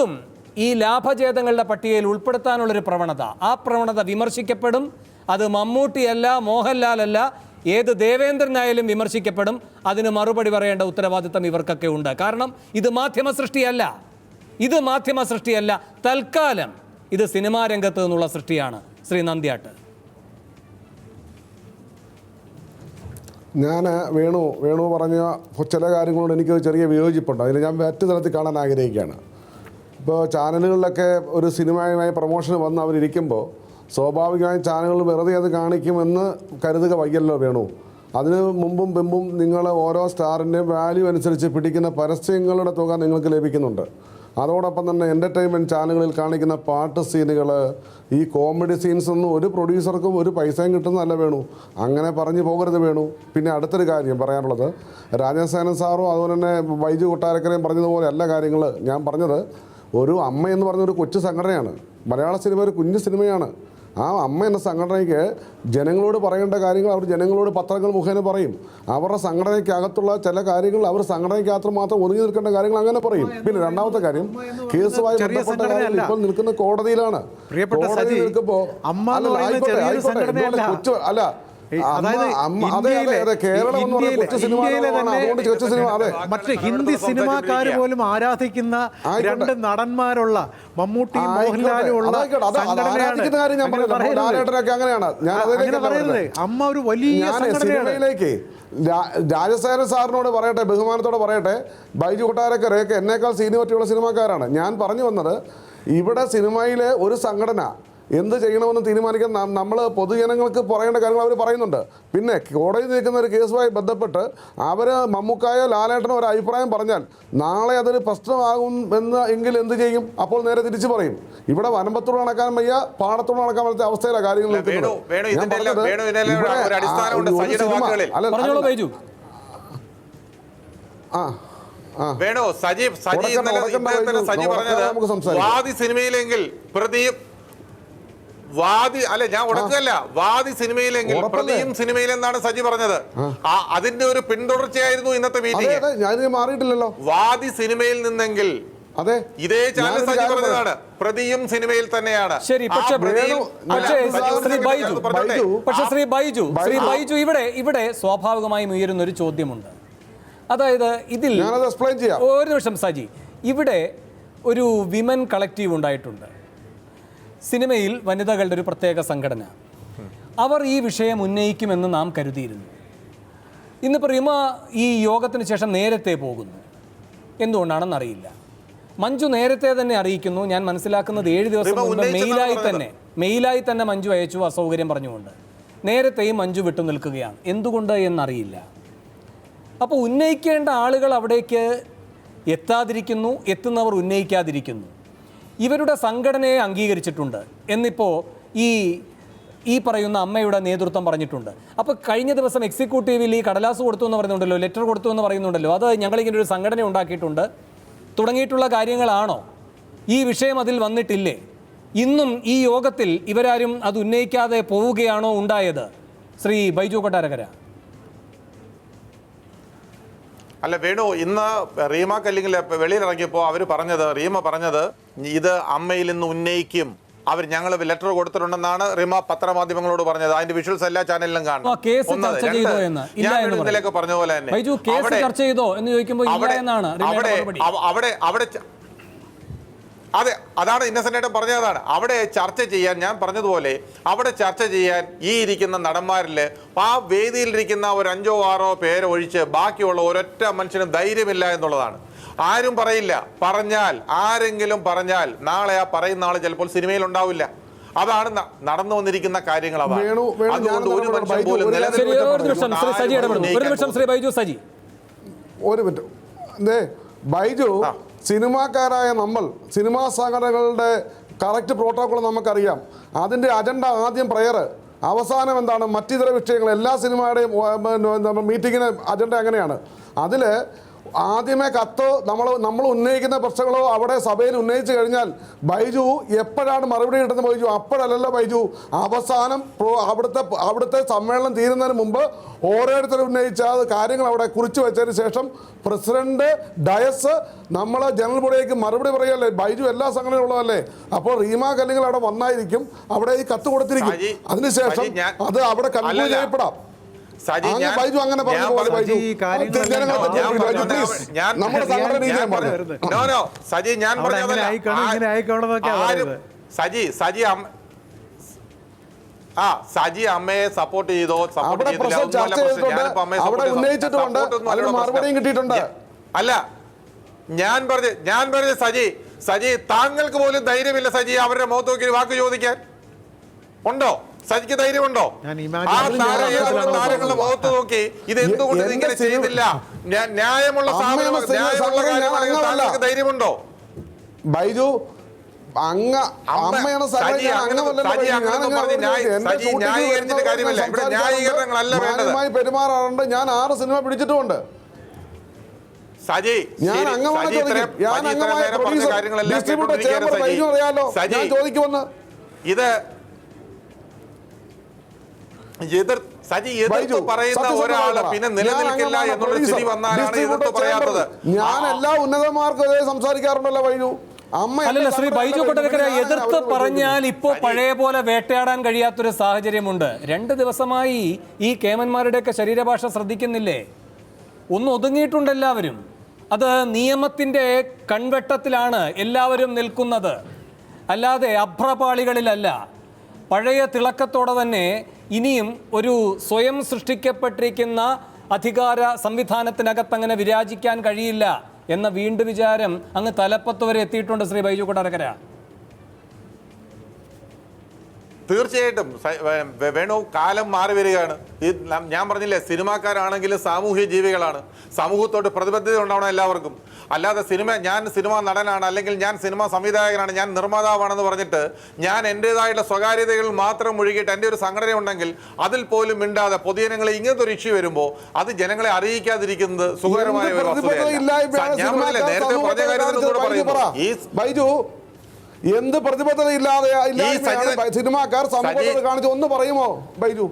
അതും ഈ ലാഭചേതങ്ങളുടെ പട്ടികയിൽ ഉൾപ്പെടുത്താനുള്ളൊരു പ്രവണത. ആ പ്രവണത വിമർശിക്കപ്പെടും. അത് മമ്മൂട്ടിയല്ല മോഹൻലാലല്ല ഏത് ദേവേന്ദ്രനായാലും വിമർശിക്കപ്പെടും. അതിന് മറുപടി പറയേണ്ട ഉത്തരവാദിത്തം ഇവർക്കൊക്കെ ഉണ്ട്. കാരണം ഇത് മാധ്യമ സൃഷ്ടിയല്ല ഇത് മാധ്യമ സൃഷ്ടിയല്ല തൽക്കാലം ഇത് സിനിമാ രംഗത്ത് നിന്നുള്ള സൃഷ്ടിയാണ്. ശ്രീ നന്ദിയാട്ട്. ഞാൻ വേണു വേണു പറഞ്ഞ ചില കാര്യങ്ങളോട് എനിക്ക് ചെറിയ വിയോജിപ്പുണ്ട്. അതിൽ ഞാൻ മറ്റു തലത്തിൽ കാണാൻ ആഗ്രഹിക്കുകയാണ്. ഇപ്പോൾ ചാനലുകളിലൊക്കെ ഒരു സിനിമയുമായി പ്രൊമോഷൻ വന്ന് അവരിയ്ക്കുമ്പോൾ സ്വാഭാവികമായും ചാനലുകൾ വെറുതെ അത് കാണിക്കുമെന്ന് കരുതുക വയ്യല്ലോ വേണു. അതിന് മുമ്പും പിമ്പും നിങ്ങൾ ഓരോ സ്റ്റാറിന്റെയും വാല്യൂ അനുസരിച്ച് പിടിക്കുന്ന പരസ്യങ്ങളുടെ തുക നിങ്ങൾക്ക് ലഭിക്കുന്നുണ്ട്. അതോടൊപ്പം തന്നെ എന്റർടൈൻമെന്റ് ചാനലുകളിൽ കാണിക്കുന്ന പാട്ട് സീനുകൾ ഈ കോമഡി സീൻസ് ഒന്നും ഒരു പ്രൊഡ്യൂസർക്കും ഒരു പൈസയും കിട്ടുന്നതല്ല വേണു. അങ്ങനെ പറഞ്ഞു പോകരുത് വേണു. പിന്നെ അടുത്തൊരു കാര്യം പറയാനുള്ളത്. രാജസേനൻ സാറും അതുപോലെ തന്നെ വൈജു കൊട്ടാരക്കരയും പറഞ്ഞതുപോലെ അല്ല കാര്യങ്ങൾ ഞാൻ പറഞ്ഞത്. ഒരു അമ്മ എന്ന് പറഞ്ഞ ഒരു കൊച്ചു സംഘടനയാണ്. മലയാള സിനിമ ഒരു കുഞ്ഞു സിനിമയാണ്. ആ അമ്മ എന്ന സംഘടനയ്ക്ക് ജനങ്ങളോട് പറയേണ്ട കാര്യങ്ങൾ അവർ ജനങ്ങളോട് പത്രങ്ങൾ മുഖേന പറയും. അവരുടെ സംഘടനയ്ക്കകത്തുള്ള ചില കാര്യങ്ങൾ അവർ സംഘടനയ്ക്കകത്ത് മാത്രം ഒതുങ്ങി നിൽക്കേണ്ട കാര്യങ്ങൾ അങ്ങനെ പറയും. പിന്നെ രണ്ടാമത്തെ കാര്യം കേസുമായി ബന്ധപ്പെട്ട കാര്യങ്ങൾ ഇപ്പോൾ നിൽക്കുന്ന കോടതിയിലാണ്. കോടതിയിൽ നിൽക്കുമ്പോൾ അല്ല മറ്റ് ഹിന്ദി സിനിമാക്കാർ പോലും ആരാധിക്കുന്ന രണ്ട് നടന്മാരുള്ള മമ്മൂട്ടി മോഹൻലാലും ഉള്ള. അങ്ങനെയാണ്. അങ്ങനെ പറയരുത് അമ്മ ഒരു വലിയ സിനിമയിലേക്ക് സാറിനോട് പറയട്ടെ ബഹുമാനത്തോടെ പറയട്ടെ ബൈജു കൊട്ടാരക്കരയൊക്കെ എന്നേക്കാൾ സീനിയോറിറ്റിയുള്ള സിനിമാക്കാരാണ്. ഞാൻ പറഞ്ഞു വന്നത് ഇവിടെ സിനിമയിലെ ഒരു സംഘടന എന്ത് ചെയ്യണമെന്ന് തീരുമാനിക്കാൻ നമ്മൾ പൊതുജനങ്ങൾക്ക് പറയേണ്ട കാര്യങ്ങൾ അവർ പറയുന്നുണ്ട്. പിന്നെ കോടതി നിൽക്കുന്ന ഒരു കേസുമായി ബന്ധപ്പെട്ട് അവർ മമ്മൂക്കായോ ലാലേട്ടനോ ഒരു അഭിപ്രായം പറഞ്ഞാൽ നാളെ അതൊരു പ്രശ്നമാകും എന്ന് എങ്കിൽ എന്ത് ചെയ്യും? അപ്പോൾ നേരെ തിരിച്ചു പറയും. ഇവിടെ വനമ്പത്തോട് നടക്കാൻ വയ്യ പാടത്തോട് നടക്കാൻ പറ്റാത്ത അവസ്ഥയിലാണ് കാര്യങ്ങൾ നിൽക്കുന്നത്. വേണു, ഞാൻ പറഞ്ഞത് വേണു, ഇതിനെല്ലാം ഒരു അടിസ്ഥാനമുണ്ട് ആ, വേണു സജി സജി ഇന്നലെ. സജി പറഞ്ഞത് വാദി സിനിമയിലെങ്കിൽ പ്രതിയും വാദി അല്ല ഞാൻ ഉടക്കല്ല വാദി സിനിമയിലെങ്കിൽ? പ്രതിയും സിനിമയിലെന്നാണ് സജി പറഞ്ഞത്. അതിന്റെ ഒരു പിന്തുടർച്ചയായിരുന്നു ഇന്നത്തെ അതെ മീറ്റിംഗ് അതെ ഞാനിത് മാറിയിട്ടില്ലല്ലോ. വാദി സിനിമയിൽ നിന്നെങ്കിൽ അതെ. ഇതേ ചാനൽ സജി പറഞ്ഞതാണ്. പ്രതിയും സിനിമയിൽ തന്നെയാണ്. ശരി, പക്ഷെ ശ്രീ ബൈജു, ഞാൻ പക്ഷെ ശ്രീ ബൈജു ശ്രീ ബൈജു. ഇവിടെ ഇവിടെ സ്വാഭാവികമായും ഉയരുന്ന ഒരു ചോദ്യമുണ്ട്. അതായത് ഇതിൽ ഒരു നിമിഷം സജി ഇവിടെ ഒരു വിമൻ കളക്റ്റീവ് ഉണ്ടായിട്ടുണ്ട്. സിനിമയിൽ വനിതകളുടെ ഒരു പ്രത്യേക സംഘടന. അവർ ഈ വിഷയം ഉന്നയിക്കുമെന്ന് നാം കരുതിയിരുന്നു. ഇന്നിപ്പോൾ റിമ ഈ യോഗത്തിന് ശേഷം നേരത്തെ പോകുന്നു. എന്തുകൊണ്ടാണെന്ന് അറിയില്ല മഞ്ജു നേരത്തെ തന്നെ അറിയിക്കുന്നു. ഞാൻ മനസ്സിലാക്കുന്നത് ഏഴ് ദിവസം മുമ്പ് മുൻപ് മെയിലായി തന്നെ മെയിലായി തന്നെ മഞ്ജു അയച്ചു അസൗകര്യം പറഞ്ഞുകൊണ്ട്. നേരത്തെയും മഞ്ജു വിട്ടു നിൽക്കുകയാണ്. എന്തുകൊണ്ട് എന്നറിയില്ല. അപ്പോൾ ഉന്നയിക്കേണ്ട ആളുകൾ അവിടേക്ക് എത്താതിരിക്കുന്നു എത്തുന്നവർ ഉന്നയിക്കാതിരിക്കുന്നു. ഇവരുടെ സംഘടനയെ അംഗീകരിച്ചിട്ടുണ്ട് എന്നിപ്പോൾ ഈ ഈ പറയുന്ന അമ്മയുടെ നേതൃത്വം പറഞ്ഞിട്ടുണ്ട്. അപ്പോൾ കഴിഞ്ഞ ദിവസം എക്സിക്യൂട്ടീവിൽ ഈ കടലാസ് കൊടുത്തു എന്ന് പറയുന്നുണ്ടല്ലോ ലെറ്റർ കൊടുത്തു എന്ന് പറയുന്നുണ്ടല്ലോ അത് ഞങ്ങളിങ്ങനെ ഒരു സംഘടന ഉണ്ടാക്കിയിട്ടുണ്ട്. തുടങ്ങിയിട്ടുള്ള കാര്യങ്ങളാണോ? ഈ വിഷയം അതിൽ വന്നിട്ടില്ലേ? ഇന്നും ഈ യോഗത്തിൽ ഇവരാരും അത് ഉന്നയിക്കാതെ പോവുകയാണോ ഉണ്ടായത്? ശ്രീ ബൈജു കൊട്ടാരകര അല്ല വേണു ഇന്ന് റീമ കല്ലിങ്ങിൽ വെളിയിലിറങ്ങിയപ്പോൾ അവർ പറഞ്ഞത് റീമ പറഞ്ഞത് ഇത് അമ്മയിൽ നിന്ന് ഉന്നയിക്കും. അവർ ഞങ്ങൾ ലെറ്റർ കൊടുത്തിട്ടുണ്ടെന്നാണ് റിമ പത്രമാധ്യമങ്ങളോട് പറഞ്ഞത്. അതിന്റെ വിഷ്വൽസ് എല്ലാ ചാനലിലും കാണും. പറഞ്ഞ പോലെ തന്നെ. അവിടെ- അവിടെ അവിടെ അതെ അതാണ് ഇന്നസെന്റ് ആയിട്ട് പറഞ്ഞതാണ് അവിടെ ചർച്ച ചെയ്യാൻ ഞാൻ പറഞ്ഞതുപോലെ അവിടെ ചർച്ച ചെയ്യാൻ ഈ ഇരിക്കുന്ന നടന്മാരിൽ ആ വേദിയിലിരിക്കുന്ന ഒരു അഞ്ചോ ആറോ പേരൊഴിച്ച് ബാക്കിയുള്ള ഒരൊറ്റ മനുഷ്യനും ധൈര്യമില്ല എന്നുള്ളതാണ്. ആരും പറയില്ല. പറഞ്ഞാൽ ആരെങ്കിലും പറഞ്ഞാൽ നാളെ ആ പറയുന്ന ആൾ ചിലപ്പോൾ സിനിമയിൽ ഉണ്ടാവില്ല. അതാണ് നടന്നു വന്നിരിക്കുന്ന കാര്യങ്ങൾ അതാണ്. അതുകൊണ്ട് ഒരു മനുഷ്യൻ ബൈജു, പോലും നിലനിൽക്കാൻ ഒരു നിമിഷം ശ്രീ സജി ആരും ഒരു നിമിഷം ശ്രീ ബൈജു സജി. ഒരു മിനിറ്റ്. ദേ ബൈജു. സിനിമാക്കാരായ നമ്മൾ സിനിമാ സംഘടനകളുടെ കറക്റ്റ് പ്രോട്ടോകോൾ നമുക്കറിയാം. അതിന്റെ അജണ്ട ആദ്യം പ്രയർ അവസാനം എന്താണ് മറ്റിതര വിഷയങ്ങൾ. എല്ലാ സിനിമയുടെയും മീറ്റിങ്ങിന് അജണ്ട അങ്ങനെയാണ് അതിൽ ആദ്യമേ കത്തോ നമ്മൾ നമ്മൾ ഉന്നയിക്കുന്ന പ്രശ്നങ്ങളോ അവിടെ സഭയിൽ ഉന്നയിച്ചു കഴിഞ്ഞാൽ ബൈജു എപ്പോഴാണ് മറുപടി കിട്ടുന്നത് ബൈജു? അപ്പോഴല്ലല്ലോ ബൈജു. അവസാനം അവിടുത്തെ അവിടുത്തെ സമ്മേളനം തീരുന്നതിന് മുമ്പ് ഓരോരുത്തരും ഉന്നയിച്ച കാര്യങ്ങൾ അവിടെ കുറിച്ചു വെച്ചതിന് ശേഷം പ്രസിഡന്റ് ഡയസ് നമ്മൾ ജനറൽ ബോഡിയേക്ക് മറുപടി പറയല്ലേ ബൈജു എല്ലാ സംഘടനയും ഉള്ളതല്ലേ? അപ്പോൾ റീമ കല്ലിങ്ങൾ അവിടെ വന്നായിരിക്കും. അവിടെ ഈ കത്ത് കൊടുത്തിരിക്കും. അതിനുശേഷം അത് അവിടെ കൺക്ലൂഡ് ചെയ്യപ്പെടാം. ബൈജു അങ്ങനെ പറഞ്ഞു പോലെ ബൈജു. നമ്മുടെ സംഘടന രീതിയാണ് പറഞ്ഞത് സജി. സജി സജി ആ സജി അമ്മയെ സപ്പോർട്ട് ചെയ്തോ സപ്പോർട്ട് ചെയ്തില്ല മറുപടിയും കിട്ടിയിട്ടുണ്ട്. അല്ല ഞാൻ പറഞ്ഞ ഞാൻ പറഞ്ഞ സജി സജി താങ്കൾക്ക് പോലും ധൈര്യമില്ല സജി അവരുടെ മുഖത്ത് നോക്കി വാക്ക് ചോദിക്കാൻ. ഉണ്ടോ? സജിക്ക് ധൈര്യമുണ്ടോ? ആ താരങ്ങളുടെ മുഖത്ത് നോക്കി. ഇത് എന്തുകൊണ്ട് ഇങ്ങനെ ചെയ്തില്ല ന്യാ- ന്യായമുള്ള കാര്യമാണെങ്കിൽ താങ്കൾക്ക് ധൈര്യമുണ്ടോ? ബൈജു അങ്ങ അമ്മ- അമ്മയാണ്. മാന്യമായി പെരുമാറാറുണ്ട്. ഞാൻ ആറ് സിനിമ പിടിച്ചിട്ടുമുണ്ട് സജി ഞാൻ ഞാൻ അംഗമായ ഡിസ്ട്രിബ്യൂട്ടർ അറിയാലോ? ചോദിക്കുമെന്ന്. ഇത് എതിർ സജി എതിർത്ത് ബൈജു, പറയുന്ന ഒരാൾ പിന്നെ ഞാൻ നിലനിൽക്കില്ല എന്നുള്ള സ്ഥിതി പ്രൊഡ്യൂസർ, വന്നാലാണ് ഡിസ്ട്രിബ്യൂട്ടർ എതിർത്ത് പറയാത്തത്. ഞാൻ എല്ലാ ഉന്നതന്മാർക്കും അതേ സംസാരിക്കാറുണ്ടല്ലോ ബൈജു. അമ്മ അല്ലല്ല ശ്രീ ബൈജു ബൈജു. കൊട്ടരക്കര എതിർത്ത് പറഞ്ഞാൽ ഇപ്പോ പഴയ പോലെ വേട്ടയാടാൻ കഴിയാത്തൊരു സാഹചര്യമുണ്ട്. രണ്ട് ദിവസമായി ഈ കേമന്മാരുടെയൊക്കെ ശരീരഭാഷ ശ്രദ്ധിക്കുന്നില്ലേ? ഒന്ന് ഒതുങ്ങിയിട്ടുണ്ട് എല്ലാവരും. അത് നിയമത്തിന്റെ കൺവെട്ടത്തിലാണ് എല്ലാവരും നിൽക്കുന്നത്. അല്ലാതെ അഭ്രപാളികളിലല്ല. പഴയ തിളക്കത്തോടെ തന്നെ ഇനിയും ഒരു സ്വയം സൃഷ്ടിക്കപ്പെട്ടിരിക്കുന്ന അധികാര സംവിധാനത്തിനകത്ത് അങ്ങനെ വിരാജിക്കാൻ കഴിയില്ല എന്ന വീണ്ടും വിചാരം അങ്ങ് തലപ്പത്ത് വരെ എത്തിയിട്ടുണ്ട് ശ്രീ ബൈജു കൊട്ടാരക്കര തീർച്ചയായിട്ടും വേണു കാലം മാറി വരികയാണ്. ഈ ഞാൻ പറഞ്ഞില്ലേ സിനിമാക്കാരാണെങ്കിലും സാമൂഹ്യ ജീവികളാണ്. സമൂഹത്തോട് പ്രതിബദ്ധത ഉണ്ടാവണം എല്ലാവർക്കും. അല്ലാതെ സിനിമ ഞാൻ സിനിമ നടനാണ് അല്ലെങ്കിൽ ഞാൻ സിനിമ സംവിധായകനാണ് ഞാൻ നിർമ്മാതാവാണെന്ന് പറഞ്ഞിട്ട് ഞാൻ എന്റെതായിട്ടുള്ള സ്വകാര്യതകൾ മാത്രം ഒഴുകിയിട്ട് എന്റെ ഒരു സംഘടന ഉണ്ടെങ്കിൽ അതിൽ പോലും മിണ്ടാതെ പൊതുജനങ്ങളെ ഇങ്ങനത്തെ ഒരു ഇഷ്യൂ വരുമ്പോൾ അത് ജനങ്ങളെ അറിയിക്കാതിരിക്കുന്നത് സുഖകരമായ ഒരു അവസ്ഥയല്ല വസ്തുതയല്ല. ഞാൻ നേരത്തെ പറഞ്ഞ കാണിച്ചത് കൂടെ പറയുന്നു. ഈ എന്ത് പ്രതിബദ്ധത ഇല്ലാതെ സിനിമാക്കാർ സമൂഹത്തോട് കാണിച്ച് ഒന്ന് പറയുമോ ബൈജു?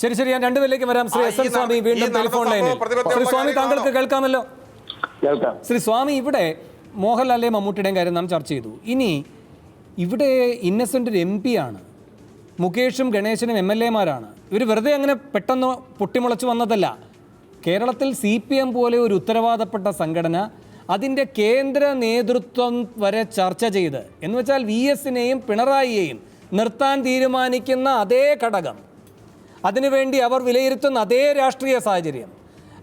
ശരി ശരി ഞാൻ രണ്ടു രണ്ടുപേരിലേക്ക് വരാം. ശ്രീ എസ് എൻ സ്വാമി വീണ്ടും ടെലിഫോൺ ലൈനിൽ. ശ്രീ സ്വാമി താങ്കൾക്ക് കേൾക്കാമല്ലോ? കേൾക്കാം. ശ്രീ സ്വാമി ഇവിടെ മോഹൻലാലെ മമ്മൂട്ടിയുടെയും കാര്യം നാം ചർച്ച ചെയ്തു. ഇനി ഇവിടെ ഇന്നസെന്റ് ഒരു എം പി ആണ്. മുകേഷും ഗണേശനും എം എൽ എമാരാണ് ഇവർ വെറുതെ അങ്ങനെ പെട്ടെന്ന് പൊട്ടിമുളച്ചു വന്നതല്ല. കേരളത്തിൽ സി പി എം പോലെ ഒരു ഉത്തരവാദപ്പെട്ട സംഘടന അതിന്റെ കേന്ദ്ര നേതൃത്വം വരെ ചർച്ച ചെയ്ത്. എന്ന് വെച്ചാൽ വി എസിനെയും പിണറായിയെയും നിർത്താൻ തീരുമാനിക്കുന്ന അതേ ഘടകം. അതിനുവേണ്ടി അവർ വിലയിരുത്തുന്ന അതേ രാഷ്ട്രീയ സാഹചര്യം.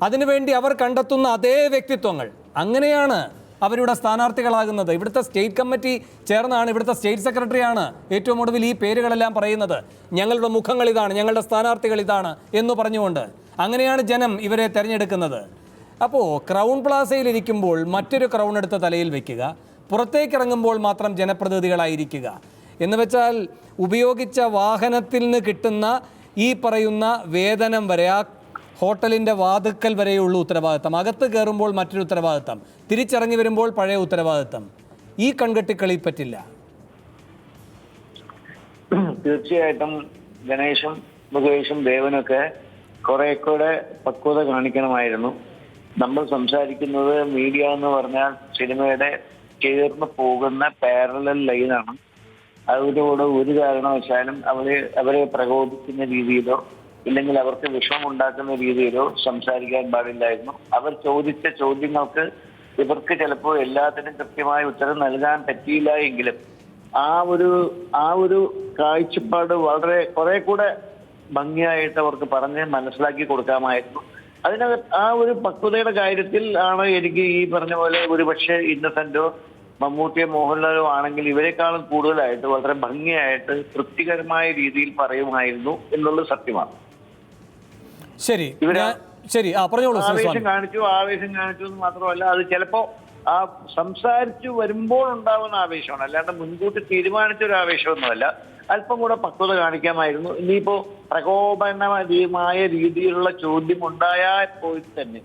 അതിനുവേണ്ടി അവർ കണ്ടെത്തുന്ന അതേ വ്യക്തിത്വങ്ങൾ. അങ്ങനെയാണ് അവരുടെ സ്ഥാനാർത്ഥികളാകുന്നത്. ഇവിടുത്തെ സ്റ്റേറ്റ് കമ്മിറ്റി ചേർന്നാണ് ഇവിടുത്തെ സ്റ്റേറ്റ് സെക്രട്ടറിയാണ് ഏറ്റവും ഒടുവിൽ ഈ പേരുകളെല്ലാം പറയുന്നത്. ഞങ്ങളുടെ മുഖങ്ങൾ ഇതാണ് ഞങ്ങളുടെ സ്ഥാനാർത്ഥികൾ ഇതാണ് എന്ന് പറഞ്ഞുകൊണ്ട്. അങ്ങനെയാണ് ജനം ഇവരെ തിരഞ്ഞെടുക്കുന്നത്. അപ്പോൾ ക്രൗൺ പ്ലാസയിൽ ഇരിക്കുമ്പോൾ മറ്റൊരു ക്രൗൺ എടുത്ത് തലയിൽ വെക്കുക. പുറത്തേക്ക് ഇറങ്ങുമ്പോൾ മാത്രം ജനപ്രതിനിധികളായിരിക്കുക. എന്ന് വെച്ചാൽ ഉപയോഗിച്ച വാഹനത്തിൽ നിന്ന് കിട്ടുന്ന ഈ പറയുന്ന വേതനം വരെ ആ ഹോട്ടലിന്റെ വാതുക്കൽ വരെയുള്ള ഉത്തരവാദിത്തം അകത്ത് കയറുമ്പോൾ മറ്റൊരു ഉത്തരവാദിത്തം തിരിച്ചിറങ്ങി വരുമ്പോൾ പഴയ ഉത്തരവാദിത്തം ഈ കൺകെട്ടിക്കളി പറ്റില്ല. തീർച്ചയായിട്ടും ഗണേശും മുകേഷും ദേവനൊക്കെ കുറെ കൂടെ പക്വത കാണിക്കണമായിരുന്നു. നമ്മൾ സംസാരിക്കുന്നത് മീഡിയ എന്ന് പറഞ്ഞാൽ സിനിമയുടെ ചേർന്ന് പോകുന്ന പാരലൽ ലൈനാണ് അവരോട് ഒരു കാരണവശാലും അവരെ അവരെ പ്രകോപിക്കുന്ന രീതിയിലോ ഇല്ലെങ്കിൽ അവർക്ക് വിഷമമുണ്ടാക്കുന്ന രീതിയിലോ സംസാരിക്കാൻ പാടില്ലായിരുന്നു. അവർ ചോദിച്ച ചോദ്യങ്ങൾക്ക് ഇവർക്ക് ചിലപ്പോൾ എല്ലാത്തിനും കൃത്യമായ ഉത്തരം നൽകാൻ പറ്റിയില്ല എങ്കിലും ആ ഒരു ആ ഒരു കാഴ്ചപ്പാട് വളരെ കുറെ കൂടെ ഭംഗിയായിട്ട് അവർക്ക് പറഞ്ഞ് മനസ്സിലാക്കി കൊടുക്കാമായിരുന്നു. അതിനകത്ത് ആ ഒരു പക്വതയുടെ കാര്യത്തിൽ ആണ് എനിക്ക് ഈ പറഞ്ഞ പോലെ ഒരു പക്ഷേ ഇന്നസെന്റോ മമ്മൂട്ടിയോ മോഹൻലാലോ ആണെങ്കിൽ ഇവരെക്കാളും കൂടുതലായിട്ട് വളരെ ഭംഗിയായിട്ട് തൃപ്തികരമായ രീതിയിൽ പറയുമായിരുന്നു എന്നുള്ളത് സത്യമാണ്. ശരി ഇവരെ ശരി ആ പറഞ്ഞോളൂ ആവേശം കാണിച്ചു ആവേശം കാണിച്ചു എന്ന് മാത്രമല്ല അത് ചിലപ്പോ ആ സംസാരിച്ചു വരുമ്പോൾ ഉണ്ടാവുന്ന ആവേശമാണ്. അല്ലാണ്ട് മുൻകൂട്ടി തീരുമാനിച്ച ഒരു ആവേശമൊന്നുമല്ല. അല്പം കൂടെ പക്വത കാണിക്കാമായിരുന്നു. ഇനിയിപ്പോ പ്രകോപനമായ രീതിയിലുള്ള ചോദ്യം ഉണ്ടായാൽ പോയി തന്നെ.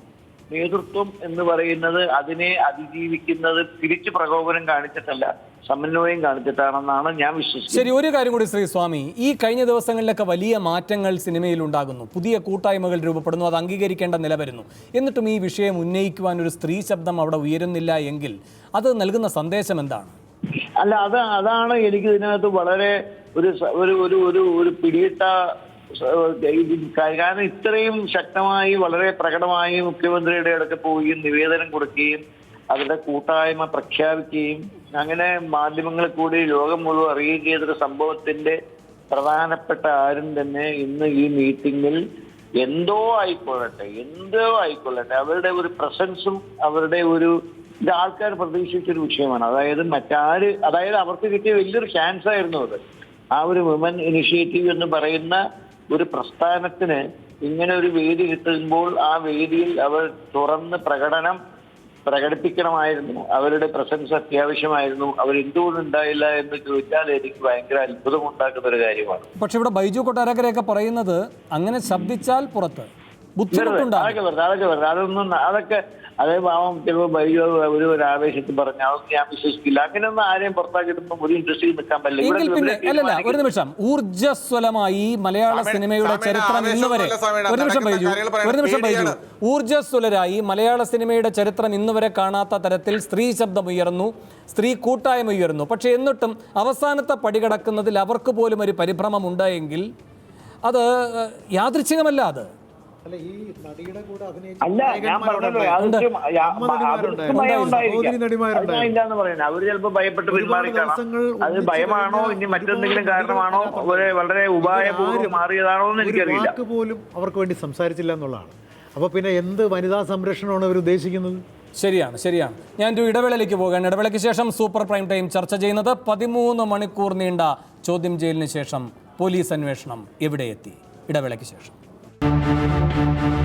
നേതൃത്വം എന്ന് പറയുന്നത് അതിനെ അതിജീവിക്കുന്നത് തിരിച്ചു പ്രകോപനം കാണിച്ചിട്ടല്ല സമന്വയം കാണിച്ചിട്ടാണെന്നാണ് ഞാൻ വിശ്വസിക്കുന്നത്. ശരി ഒരു കാര്യം കൂടി ശ്രീ സ്വാമി. ഈ കഴിഞ്ഞ ദിവസങ്ങളിലൊക്കെ വലിയ മാറ്റങ്ങൾ സിനിമയിൽ ഉണ്ടാകുന്നു. പുതിയ കൂട്ടായ്മകൾ രൂപപ്പെടുന്നു അത് അംഗീകരിക്കേണ്ട നില വരുന്നു. എന്നിട്ടും ഈ വിഷയം ഉന്നയിക്കുവാൻ ഒരു സ്ത്രീ ശബ്ദം അവിടെ ഉയരുന്നില്ല എങ്കിൽ അത് നൽകുന്ന സന്ദേശം എന്താണ്? അല്ല അത് അതാണ് എനിക്ക് ഇതിനകത്ത് വളരെ ഒരു ഒരു ഒരു ഒരു ഒരു പിടിയിട്ട കാരണം ഇത്രയും ശക്തമായി വളരെ പ്രകടമായി മുഖ്യമന്ത്രിയുടെ അടുത്ത് പോവുകയും നിവേദനം കൊടുക്കുകയും അവരുടെ കൂട്ടായ്മ പ്രഖ്യാപിക്കുകയും അങ്ങനെ മാധ്യമങ്ങളിൽ കൂടി ലോകം മുഴുവൻ അറിയുകയും ചെയ്തൊരു സംഭവത്തിന്റെ പ്രധാനപ്പെട്ട ആരും തന്നെ ഇന്ന് ഈ മീറ്റിംഗിൽ എന്തോ ആയിക്കൊള്ളട്ടെ എന്തോ ആയിക്കൊള്ളട്ടെ. അവരുടെ ഒരു പ്രസൻസും അവരുടെ ഒരു ഇത് ആൾക്കാർ പ്രതീക്ഷിച്ചൊരു വിഷയമാണ്. അതായത് മറ്റാര് അതായത് അവർക്ക് കിട്ടിയ വലിയൊരു ചാൻസ് ആയിരുന്നു അത്. ആ ഒരു വിമൻ ഇനിഷ്യേറ്റീവ് എന്ന് പറയുന്ന ഒരു പ്രസ്ഥാനത്തിന് ഇങ്ങനെ ഒരു വേദി കിട്ടുമ്പോൾ ആ വേദിയിൽ അവർ തുറന്ന് പ്രകടനം പ്രകടിപ്പിക്കണമായിരുന്നു. അവരുടെ പ്രസൻസ് അത്യാവശ്യമായിരുന്നു. അവർ എന്തുകൊണ്ട് ഉണ്ടായില്ല എന്ന് ചോദിച്ചാൽ എനിക്ക് ഭയങ്കര അത്ഭുതമുണ്ടാക്കുന്ന ഒരു കാര്യമാണ്. പക്ഷെ ഇവിടെ ബൈജു കൊട്ടാരക്കരയൊക്കെ പറയുന്നത് അങ്ങനെ ശബ്ദിച്ചാൽ പുറത്ത്. അതൊക്കെ വെറുതെ അതൊക്കെ വെറുതെ. അതൊന്നും അതൊക്കെ അതേ പാവം ചിലപ്പോൾ ബൈജു ഒരു ഒരു ആവേശത്തിൽ പറഞ്ഞ അതൊന്നും ഞാൻ വിശ്വസിക്കില്ല. അങ്ങനെയൊന്നും ആരെയും പുറത്താക്കിയിട്ടൊന്നും ഒരു ഇൻഡസ്ട്രിയിൽ നിൽക്കാൻ പറ്റില്ല. ഒരു നിമിഷം. ഊർജസ്വലമായി മലയാള സിനിമയുടെ ചരിത്രം ഇന്ന് വരെ ഒരു നിമിഷം ബൈജു ഒരു നിമിഷം ബൈജു. ഊർജസ്വലരായി മലയാള സിനിമയുടെ ചരിത്രം ഇന്ന് വരെ കാണാത്ത തരത്തിൽ സ്ത്രീ ശബ്ദം ഉയർന്നു സ്ത്രീ കൂട്ടായ്മ ഉയർന്നു. പക്ഷേ എന്നിട്ടും അവസാനത്തെ പടി കടക്കുന്നതിൽ അവർക്ക് പോലും ഒരു പരിഭ്രമം ഉണ്ടായെങ്കിൽ അത് യാദൃച്ഛികമല്ല അത്. അല്ല ഈ നടിയുടെ കൂടെ അല്ല ഞാൻ പറഞ്ഞല്ലോ ഇല്ലാന്ന് പറയുന്നത്. അവർ ചിലപ്പോ ഭയപ്പെട്ട് പെരുമാറിക്കാണ് പെരുമാറി അത് ഭയമാണോ? ഇനി മറ്റെന്തെങ്കിലും കാരണമാണോ. വളരെ ഉപായപൂർവം മാറിയതാണോ എന്ന് എനിക്കറിയില്ല. പോലും അവർക്ക് വേണ്ടി സംസാരിച്ചില്ല എന്നുള്ളതാണ്. അപ്പോൾ പിന്നെ എന്ത് വനിതാ സംരക്ഷണമാണ് അവർ ഉദ്ദേശിക്കുന്നത്? ശരിയാണ് ശരിയാണ്. ഞാൻ ഒരു ഇടവേളയിലേക്ക് പോകാൻ ഇടവേളയ്ക്ക് ശേഷം സൂപ്പർ പ്രൈം ടൈം ചർച്ച ചെയ്യുന്നത് പതിമൂന്ന് മണിക്കൂർ നീണ്ട ചോദ്യം ചെയ്യലിന് ശേഷം പോലീസ് അന്വേഷണം എവിടെ എത്തി? ഇടവേളയ്ക്ക് ശേഷം. Thank you.